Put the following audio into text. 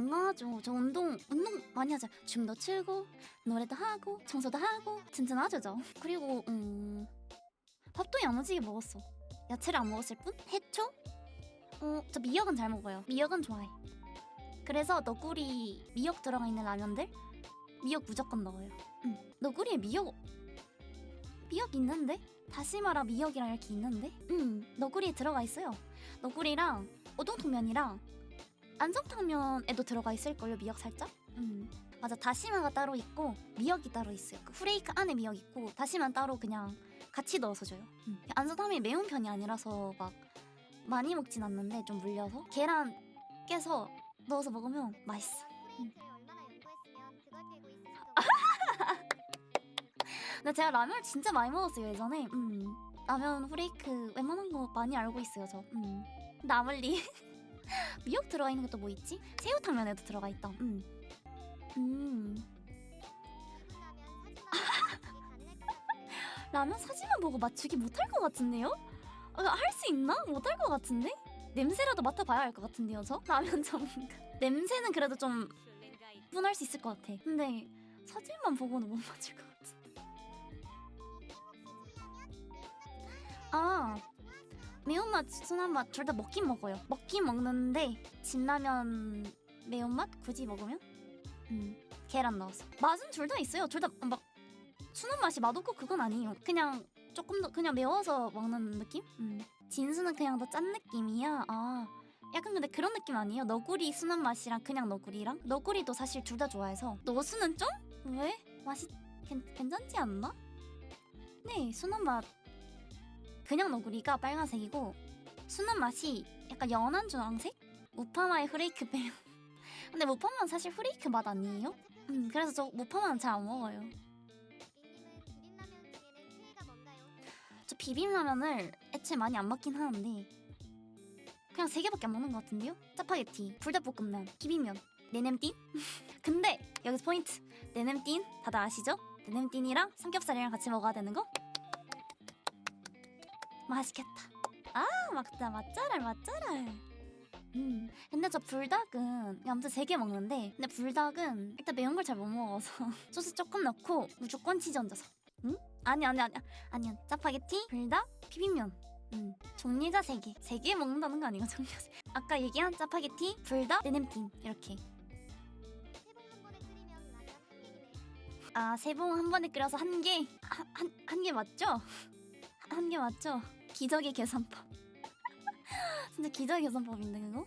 건강하죠. 저 운동 운동 많이 하죠. 춤도 추고 노래도 하고 청소도 하고 튼튼하죠. 저. 그리고 음 밥도 야무지게 먹었어. 야채를 안 먹었을 뿐. 해초? 어, 저 미역은 잘 먹어요. 미역은 좋아해. 그래서 너구리 미역 들어가 있는 라면들 미역 무조건 넣어요. 응. 너구리에 미역 미역 있는데? 다시마랑 미역이랑 이렇게 있는데? 응. 너구리에 들어가 있어요. 너구리랑 우동통면이랑 안성탕면에도 들어가 있을걸요 미역 살짝? 음 맞아 다시마가 따로 있고 미역이 따로 있어요 그 후레이크 안에 미역 있고 다시마는 따로 그냥 같이 넣어서 줘요 음. 안성탕면이 매운 편이 아니라서 막 많이 먹진 않는데 좀 물려서 계란 깨서 넣어서 먹으면 맛있어 빼고 있을까? 근데 제가 라면을 진짜 많이 먹었어요 예전에 음. 라면 후레이크 웬만한 거 많이 알고 있어요 저 음. 나물리 미역 들어가 있는 것도 뭐 있지? 새우탕면에도 들어가 있다 음. 음. 라면 사진만 보고 맞추기 가능할 것 사진만 보고 맞추기 못할 것 같은데요? 아, 할수 있나? 못할 것 같은데? 냄새라도 맡아봐야 할 것 같은데요 저? 라면 전문가 냄새는 그래도 좀 분할 수 있을 것 같아 근데 사진만 보고는 못 맞출 것 같은데 아 매운맛 순한맛 둘 다 먹긴 먹어요 먹긴 먹는데 진라면 매운맛 굳이 먹으면 음 계란 넣어서 맛은 둘 다 있어요 둘 다 막 순한 맛이 맛없고 그건 아니에요 그냥 조금 더 그냥 매워서 먹는 느낌? 음. 진수는 그냥 더 짠 느낌이야 아 약간 근데 그런 느낌 아니에요? 너구리 순한 맛이랑 그냥 너구리랑 너구리도 사실 둘 다 좋아해서 너수는 좀? 왜? 맛이 괜, 괜찮지 않나? 네 순한 맛 그냥 너구리가 빨간색이고 순한 맛이 약간 연한 주황색? 우파마의 후레이크 뱀 근데 우파마는 사실 후레이크 맛 아니에요? 음 그래서 저 우파마는 잘 안 먹어요? 저 비빔라면을 애초에 많이 안 먹긴 하는데 그냥 세 개밖에 안 먹는 것 같은데요? 짜파게티, 불닭볶음면, 비빔면, 내냄띵? 근데 여기서 포인트 내냄띵 다들 아시죠? 내냄띵이랑 삼겹살이랑 같이 먹어야 되는 거? 맛있겠다. 아 맞다 맛잘알 맛잘알. 음 근데 저 불닭은 아무튼 세 개 먹는데 근데 불닭은 일단 매운 걸 잘 못 먹어서 소스 조금 넣고 무조건 치즈 얹어서. 응? 아니 아니 아니 아니야 짜파게티 불닭 비빔면. 음 종류가 세개. 세 개 먹는다는 거 아니고 종류가 세 아까 얘기한 짜파게티 불닭 내냄띵 이렇게. 한 번에 끓이면 라면 한. 아 세 봉 한 번에 끓여서 한 개 한 한 개 맞죠? 한 개 맞죠? 기적의 계산법 진짜 기적의 계산법인데 그거?